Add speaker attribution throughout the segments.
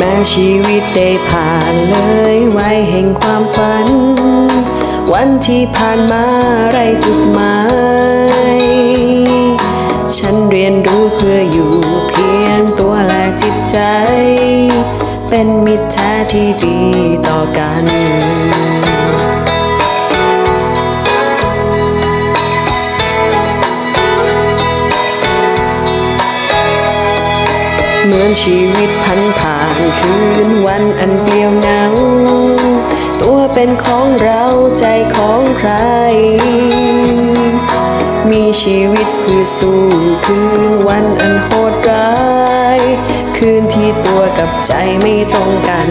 Speaker 1: แม้ชีวิตได้ผ่านเลยไว้แห่งความฝัน วันที่ผ่านมาไรจุดหมาย ฉันเรียนรู้เพื่ออยู่เพียงตัวและจิตใจ เป็นมิตรแท้ที่ดีต่อกัน เหมือนชีวิตพันผ่านคืนวันอันเปลี่ยวเหงาตัวเป็นของเราใจของใคร มีชีวิตเพื่อสู้คืนวันอันโหดร้าย คืนที่ตัวกับใจไม่ตรงกัน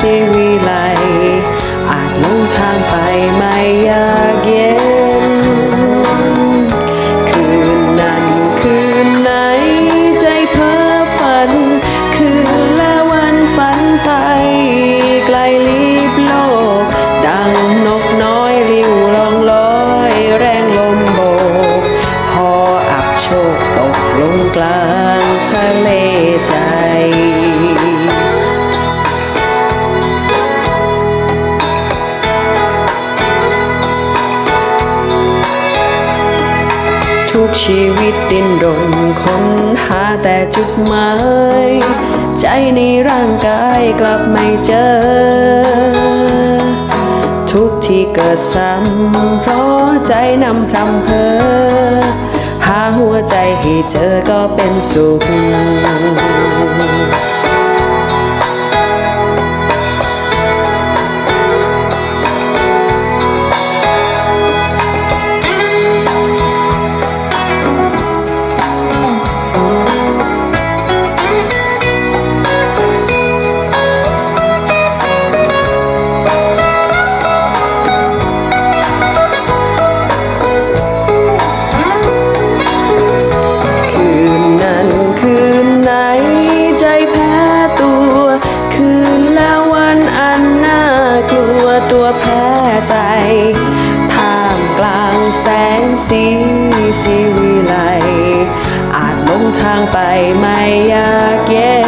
Speaker 1: สี ชีวิตดิ้นรนค้นหาแต่จุดหมาย ใจในร่างกายกลับไม่เจอ ทุกที่เกิดซ้ำเพราะใจนำพรำเพอ หาหัวใจให้เจอก็เป็นสุข แพ้ใจท่ามกลางแสงสีสีวิไลอาจลงทางไปไม่อยากเย็น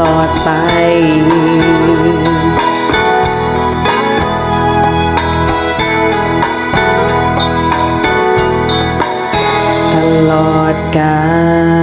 Speaker 1: ลอดไปตลอดกาล